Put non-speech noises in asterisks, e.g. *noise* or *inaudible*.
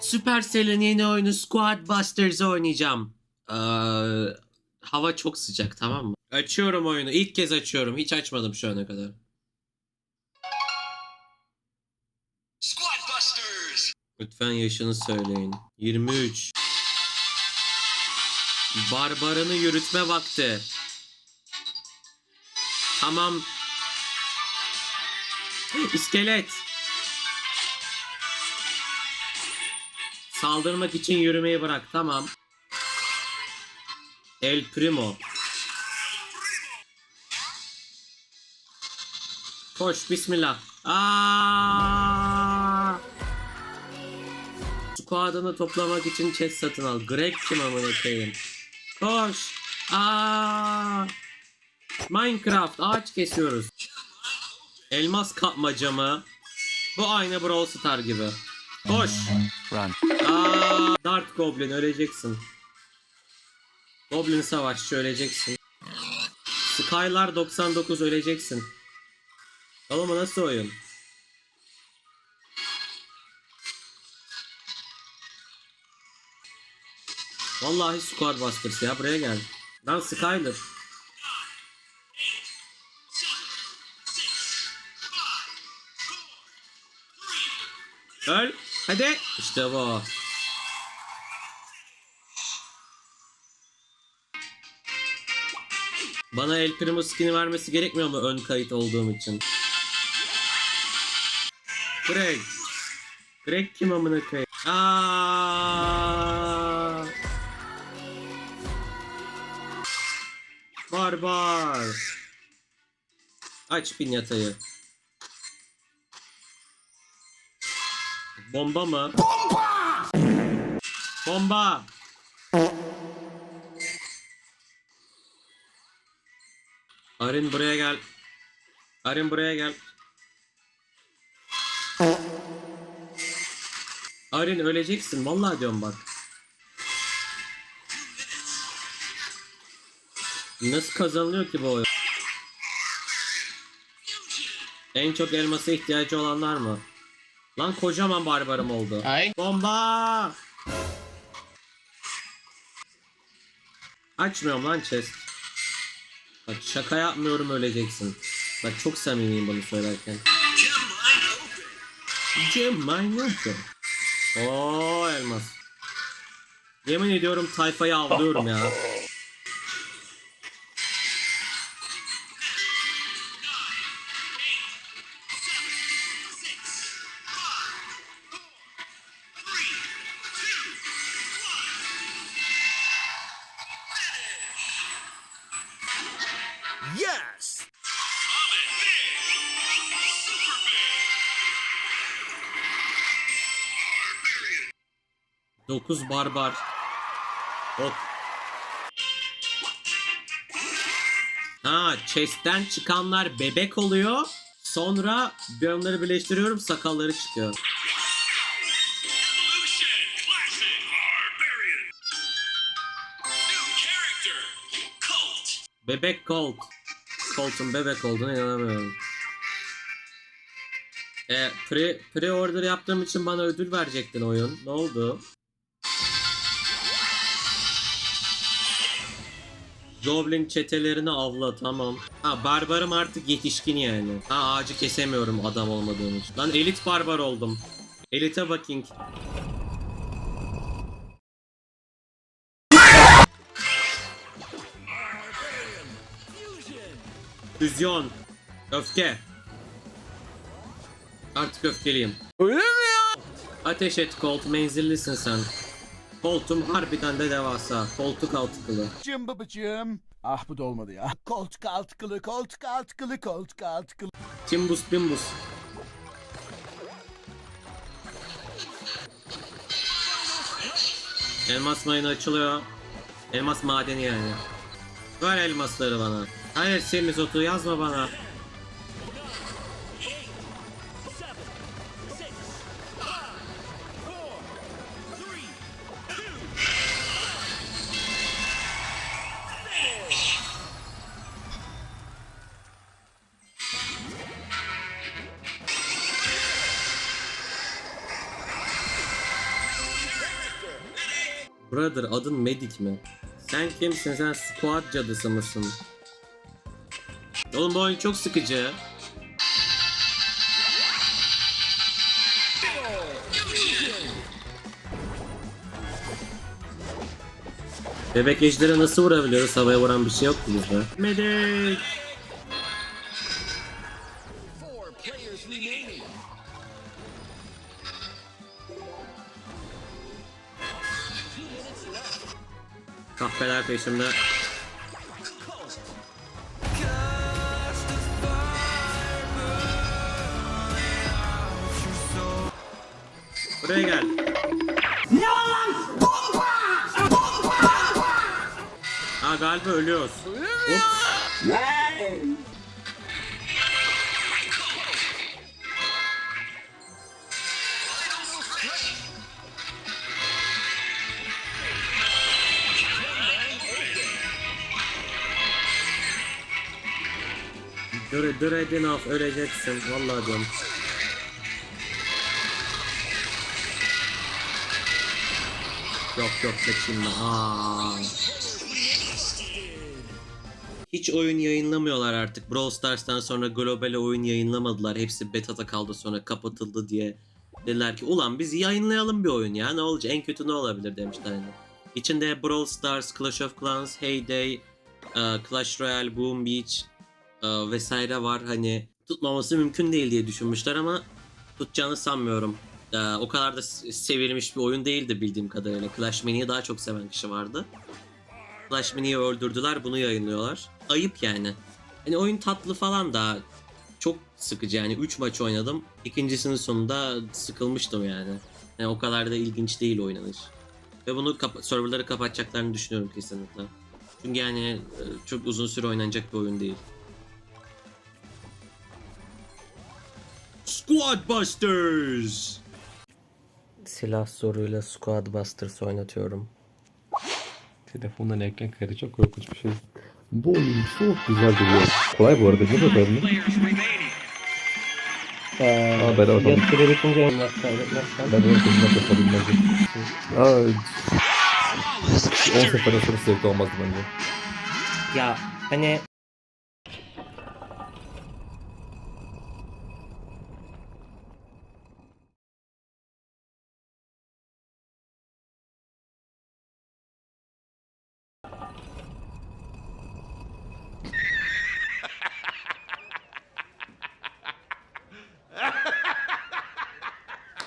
Supercell'in yeni oyunu Squad Busters oynayacağım. Ee, hava çok sıcak tamam mı? Açıyorum oyunu. İlk kez açıyorum. Hiç açmadım şu ana kadar. Squad Busters! Lütfen yaşını söyleyin. 23. Barbarını yürütme vakti. Tamam. İskelet. Saldırmak için yürümeyi bırak. Tamam. El Primo. Koş bismillah. Aa! Squad'ını toplamak için chest satın al. Greg kim amına koyayım? Koş. Aa! Minecraft ağaç kesiyoruz. Elmas kapmaca mı? Bu aynı Brawl Star gibi. Koş. Run. Aa, Dart Goblin öleceksin. Goblin savaşçı öleceksin. Skylar 99 öleceksin. Oğlum nasıl oyun? Vallahi Squad Busters ya buraya gel. Lan Skyler. Öl. Hadi. İşte bu. Bana El Primo skin'i vermesi gerekmiyor mu ön kayıt olduğum için? Greg. Greg kim amına koyayım? Aa! Barbar. Aç pinyatayı. Bomba mı? Bomba! Bomba! Arin buraya gel. Arin buraya gel. Arin öleceksin. Vallahi diyorum bak. Nasıl kazanılıyor ki bu oyun? En çok elmasa ihtiyacı olanlar mı? Lan kocaman barbarım oldu. Ay. Bomba! Açmıyorum lan chest. Bak şaka yapmıyorum öleceksin. Bak çok samimiyim bunu söylerken. Cem open. Oo elmas. Yemin ediyorum tayfayı avlıyorum ya. *laughs* 9 barbar. Hop. Ha chest'ten çıkanlar bebek oluyor. Sonra bir onları birleştiriyorum sakalları çıkıyor. Bebek Colt. Colt'un bebek olduğuna inanamıyorum. E, pre, pre-order yaptığım için bana ödül verecektin oyun. Ne oldu? Goblin çetelerini avla tamam. Ha barbarım artık yetişkin yani. Ha ağacı kesemiyorum adam olmadığım için. Lan elit barbar oldum. Elite bakayım. Füzyon. Öfke. Artık öfkeliyim. Öyle mi ya? Ateş et Colt menzillisin sen. Koltum harbiden de devasa. Koltuk altıkılı. Babacığım babacığım. Ah bu da olmadı ya. Koltuk altıkılı, koltuk altıkılı, koltuk altıkılı. Timbus bimbus. Elmas mayını açılıyor. Elmas madeni yani. Ver elmasları bana. Hayır semizotu yazma bana. Brother adın Medik mi? Sen kimsin? Sen squad cadısı mısın? Oğlum bu oyun çok sıkıcı. Bebek ejderi nasıl vurabiliyoruz? Havaya vuran bir şey yok mu bizde? Medik! Kahpeler peşimde. Buraya gel. Aa galiba ölüyoruz. Ups. Dur, dur edin af öleceksin. Vallahi diyorum. Yok yok ben. Aa. Hiç oyun yayınlamıyorlar artık. Brawl Stars'tan sonra globale oyun yayınlamadılar. Hepsi beta'da kaldı sonra kapatıldı diye. Dediler ki ulan biz yayınlayalım bir oyun ya ne olacak en kötü ne olabilir demişler hani. İçinde Brawl Stars, Clash of Clans, Heyday, e, Clash Royale, Boom Beach vesaire var. Hani tutmaması mümkün değil diye düşünmüşler ama tutacağını sanmıyorum. E, o kadar da sevilmiş bir oyun değildi bildiğim kadarıyla. Clash Mini'yi daha çok seven kişi vardı. Clash Mini'yi öldürdüler bunu yayınlıyorlar. Ayıp yani. Hani oyun tatlı falan da çok sıkıcı yani 3 maç oynadım. İkincisinin sonunda sıkılmıştım yani. yani o kadar da ilginç değil oynanış. Ve bunu kapa- serverları kapatacaklarını düşünüyorum kesinlikle. Çünkü yani e, çok uzun süre oynanacak bir oyun değil. Squad Busters! Silah zoruyla Squad Busters oynatıyorum. Telefondan ekran kaydı çok korkunç bir şey. Bu oyun çok güzel duruyor. Kolay bu arada ne bakalım mı? Aa bedava tabii. Gösteri bitince elmas kaybetmezsen. Ben onu kendime yapabilmezdim. Aa 10 seferden sonra zevkli olmazdı bence. Ya hani